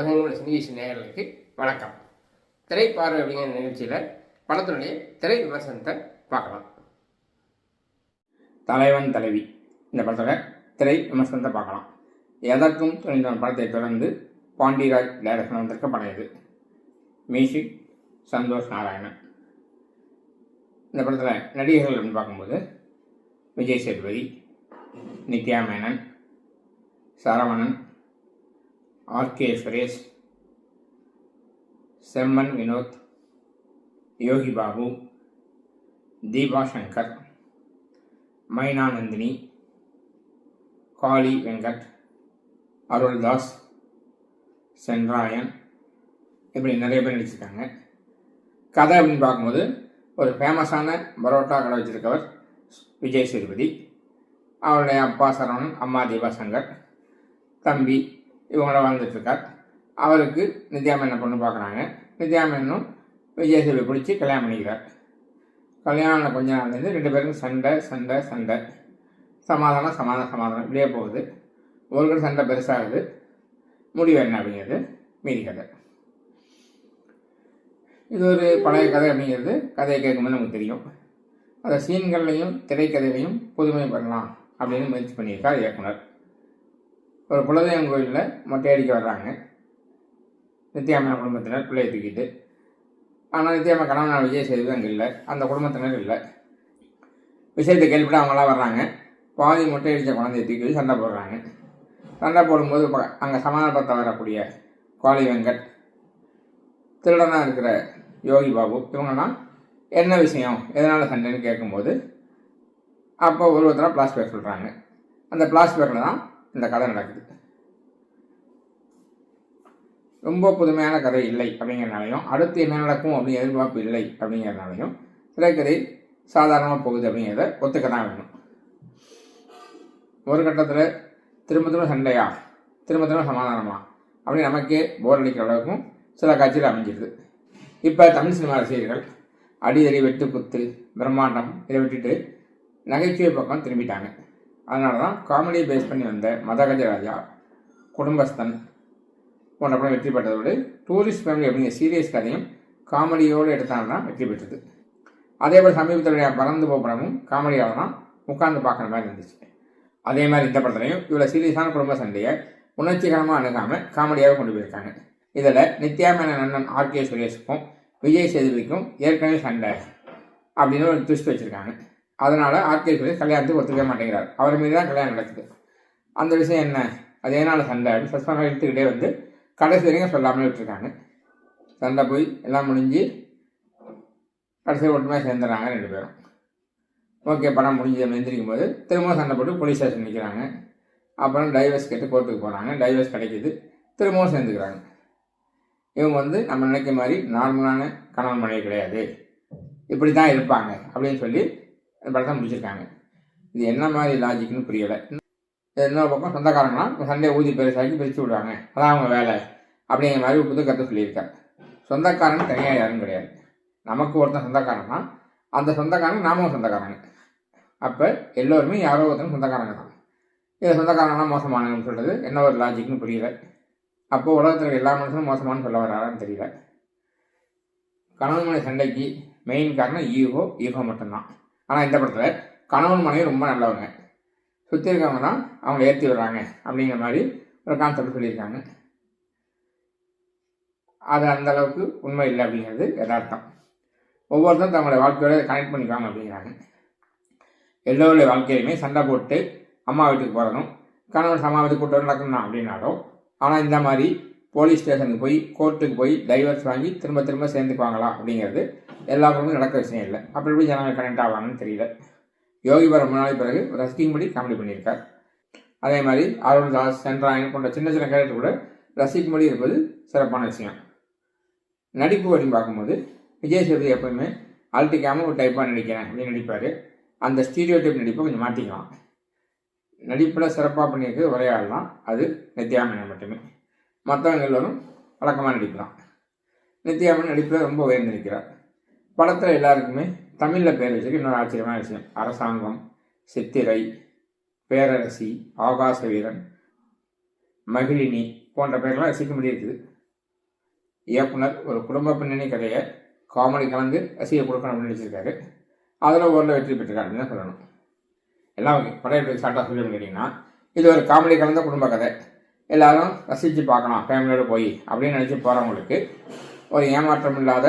உலகங்கள் சினிகேஷன் நேயர்களுக்கு வணக்கம். திரைப்பார்வை அப்படிங்கிற நிகழ்ச்சியில் படத்தினுடைய திரை விமர்சனத்தை பார்க்கலாம். தலைவன் தலைவி. இந்த படத்தில் திரை விமர்சனத்தை பார்க்கலாம். எதற்கும் துணிந்தவன் படத்தை தொடர்ந்து பாண்டியராஜ் டைரக்ஷன் வந்திருக்க படம் இது. மியூசிக் சந்தோஷ் நாராயணன். இந்த படத்தில் நடிகர்கள் அப்படின்னு பார்க்கும்போது விஜய் சேதுபதி நித்யா மேனன் சரவணன் ஆர்கே சுரேஷ் செம்மன் வினோத் யோகி பாபு தீபா சங்கர் மைனானந்தினி காளி வெங்கட் அருள்தாஸ் சென்ராயன் இப்படி நிறைய பேர் நடிச்சிருக்காங்க. கதை அப்படின்னு பார்க்கும்போது ஒரு ஃபேமஸான பரோட்டா கடை வச்சிருக்கவர் விஜய் சேதுபதி அவருடைய அப்பா சரவணன் அம்மா தீபா சங்கர் தம்பி இவங்களாம் வாழ்ந்துட்டுருக்கார். அவருக்கு நித்யாமேனை பொண்ணு பார்க்குறாங்க. நித்யா விஜயசேவை பிடிச்சி கல்யாணம் பண்ணிக்கிறார். கல்யாணம் கொஞ்ச நாள்லேருந்து ரெண்டு பேருக்கும் சண்டை சண்டை சண்டை. சமாதானம் சமாதானம் சமாதானம். இப்படியே போகுது. ஒரு கூட சண்டை பெருசாகுது. முடிவு என்ன அப்படிங்கிறது மீதி கதை. இது ஒரு பழைய கதை அப்படிங்கிறது கதையை கேட்கும்போது நமக்கு தெரியும். அதை சீன்கள்லையும் திரைக்கதையிலையும் புதுமை பண்ணலாம் அப்படின்னு முயற்சி பண்ணியிருக்கார் இயக்குனர். ஒரு குலதெய்வம் கோயிலில் மொட்டை அடிக்க வர்றாங்க. நித்யாமன குடும்பத்தினர் பிள்ளையை தூக்கிட்டு. ஆனால் நித்யாம கணவன் விஜய் சேதுபதி அங்கே இல்லை. அந்த குடும்பத்தினர் இல்லை. விஷயத்தை கேள்விப்பட்டு அவங்களாம் வர்றாங்க. பாதி மொட்டை அடித்த குழந்தைய தூக்கி வச்சு சண்டை போடுறாங்க. சண்டை போடும்போது அங்கே சமாதானப்படுத்த வரக்கூடிய கோழி வெங்கட் திருடனாக இருக்கிற யோகி பாபு இவங்கெல்லாம் என்ன விஷயம் எதனால் சண்டைன்னு கேட்கும்போது அப்போ ஒரு ஒருத்தராக பிளாஸ்பேக் சொல்கிறாங்க அந்த பிளாஸ்பேக்கில் தான் இந்த கதை நடக்குது. ரொம்ப புதுமையான கதை இல்லை அப்படிங்கிறனாலையும் அடுத்து என்ன நடக்கும் அப்படின்னு எதிர்பார்ப்பு இல்லை அப்படிங்கிறனாலையும் திரைக்கதை சாதாரணமாக போகுது அப்படிங்கிறத ஒத்துக்க தான் வேணும். ஒரு கட்டத்தில் திரும்ப திரும்ப சண்டையா? திரும்ப திரும்ப சமாதானமா? அப்படின்னு நமக்கே போர் அடிக்கிற அளவுக்கும் சில காட்சிகள் அமைஞ்சிருது. இப்போ தமிழ் சினிமா ரசிகர்கள் அடிதடி வெட்டு குத்து பிரம்மாண்டம் இதை விட்டுட்டு நகைச்சுவை பக்கம் திரும்பிட்டாங்க. அதனால தான் காமெடியை பேஸ் பண்ணி வந்த மதகஜராஜா குடும்பஸ்தன் போன்ற படம் வெற்றி பெற்றதோடு டூரிஸ்ட் ஃபேமிலி அப்படிங்கிற சீரியஸ் கதையும் காமெடியோடு எடுத்தால் தான் வெற்றி பெற்றது. அதே போல் சமீபத்தில் பறந்து போ காமெடியால் காமெடியாக தான் உட்கார்ந்து பார்க்குற மாதிரி இருந்துச்சு. அதே மாதிரி இந்த படத்துலையும் இவ்வளோ சீரியஸான குடும்ப சண்டையை உணர்ச்சிகரமாக அணுகாமல் காமெடியாக கொண்டு போயிருக்காங்க. இதில் நித்யா மேன நண்ணன் ஆர்கே சுரேஷுக்கும் விஜய் சேதுபதிக்கும் ஏற்கனவே சண்டை அப்படின்னு ஒரு ட்விஸ்ட் வச்சுருக்காங்க. அதனால் ஆர்கே சுரேஷ் கல்யாணத்துக்கு ஒத்துக்க மாட்டேங்கிறார். அவர் மீது தான் கல்யாணம் நடக்குது. அந்த விஷயம் என்ன? அது எதனால் சண்டை அப்படின்னு சஸ்பெண்ட் எடுத்துக்கிட்டே வந்து கடைசி வரைக்கும் சொல்லாமலே விட்டுருக்காங்க. சண்டை போய் எல்லாம் முடிஞ்சு கடைசியில் ஒட்டுமே சேர்ந்துடுறாங்க ரெண்டு பேரும். ஓகே படம் முடிஞ்சு எழுந்திரிக்கும் போது திரும்ப சண்டை போட்டு போலீஸ் ஸ்டேஷன் நிற்கிறாங்க அப்புறம் டைவர்ஸ் கேட்டு கோர்ட்டுக்கு போகிறாங்க டைவர்ஸ் கிடைக்கிது. திரும்பவும் சேர்ந்துக்கிறாங்க. இவங்க வந்து நம்ம நினைக்கிற மாதிரி நார்மலான கணவன் மனைவி கிடையாது. இப்படி தான் இருப்பாங்க அப்படின்னு சொல்லி படத்தை முடிச்சிருக்காங்க. இது என்ன மாதிரி லாஜிக்னு புரியலை. இன்னொரு பக்கம் சொந்தக்காரங்கன்னா சண்டையை ஊதி பெருசாக்கி பிரித்து விடுவாங்க அதான் அவங்க வேலை. அப்படிங்கிற மாதிரி புது கருத்தை சொல்லியிருக்காரு சொந்தக்காரன் தனியாக யாரும் கிடையாது. நமக்கு ஒருத்தன் சொந்தக்காரன்னா அந்த சொந்தக்காரன் நாமும் சொந்தக்காரங்க அப்போ எல்லோருமே யாரோ ஒருத்தன் சொந்தக்காரங்க தான். இது சொந்தக்காரங்கன்னா மோசமானவங்கன்னு சொல்கிறது என்ன ஒரு லாஜிக்னு புரியல. அப்போ உலகத்தில் எல்லா மனுஷனும் மோசமானு சொல்ல வராரான்னு தெரியல. கணவன் மனை சண்டைக்கு மெயின் காரணம் ஈகோ ஈகோ மட்டும்தான். ஆனால் இந்த படத்தில் கணவன் மனைவி ரொம்ப நல்லவங்க. சுற்றி இருக்கவங்க தான் அவங்க ஏற்றி விடுறாங்க அப்படிங்கிற மாதிரி ஒரு கான்செப்ட் சொல்லியிருக்காங்க. அது அந்த அளவுக்கு உண்மை இல்லை அப்படிங்கிறது யதார்த்தம். ஒவ்வொருத்தரும் தங்களுடைய வாழ்க்கையோட கனெக்ட் பண்ணிக்குவாங்க அப்படிங்கிறாங்க. எல்லோருடைய வாழ்க்கையிலுமே சண்டை போட்டு அம்மா வீட்டுக்கு போகிறதும் கணவன் சம்மா வீட்டுக்கு கூட்டம் நடக்கணும் தான் அப்படின்னாலும் ஆனால் இந்த மாதிரி போலீஸ் ஸ்டேஷனுக்கு போய் கோர்ட்டுக்கு போய் டைவர்ஸ் வாங்கி திரும்ப திரும்ப சேர்ந்துக்குவாங்களா அப்படிங்கிறது எல்லா குடும்பமும் நடக்கிற விஷயம் இல்லை. அப்படி எப்படி ஜனங்கள் கனெக்ட் ஆவாங்கன்னு தெரியல. யோகி வர முன்னாடி பிறகு ரசிக்கும்படி காமெடி பண்ணியிருக்கார். அதே மாதிரி அருள்தாஸ் சென்ட்ராயன் போன்ற சின்ன சின்ன கேரக்டர் கூட ரசிக்கும்படி இருப்பது சிறப்பான விஷயம். நடிப்பு அப்படின்னு பார்க்கும்போது விஜய் சேதுபதி எப்பவுமே அழட்டிக்காமல் ஒரு டைப்பாக நடிக்கிறேன் அப்படின்னு நடிப்பார். அந்த ஸ்டீரியோ டைப் நடிப்பை கொஞ்சம் மாற்றிக்கலாம் நடிப்பில் சிறப்பாக பண்ணியிருக்கிறது ஒரே ஆள் தான். அது நித்யாமன் மட்டுமே. மற்றவங்க எல்லோரும் வழக்கமாக நடிக்கலாம். நித்யாமன் நடிப்பில் ரொம்ப உயர்ந்து நிற்கிறார் படத்தில் எல்லாருக்குமே தமிழில் பேர் வச்சிருக்கு. இன்னொரு ஆச்சரியமான விஷயம். அரசாங்கம் சித்திரை பேரரசி ஆகாச வீரன் மகிழினி போன்ற பேர்லாம் ரசிக்க முடியிருக்குது இயக்குனர் ஒரு குடும்ப பின்னணி கதையை காமெடி கலந்து ரசிகை கொடுக்கணும் அப்படின்னு நினச்சிருக்காரு அதில் ஓரில் வெற்றி பெற்றிருக்காரு அப்படின்னு தான் சொல்லணும். எல்லாம் படம் எப்படி ஷார்ட்டாக சொல்லி கேட்டிங்கன்னா இது ஒரு காமெடி கலந்த குடும்ப கதை. எல்லாரும் ரசித்து பார்க்கலாம் ஃபேமிலியோடு போய் அப்படின்னு நினச்சி போகிறவங்களுக்கு ஒரு ஏமாற்றம் இல்லாத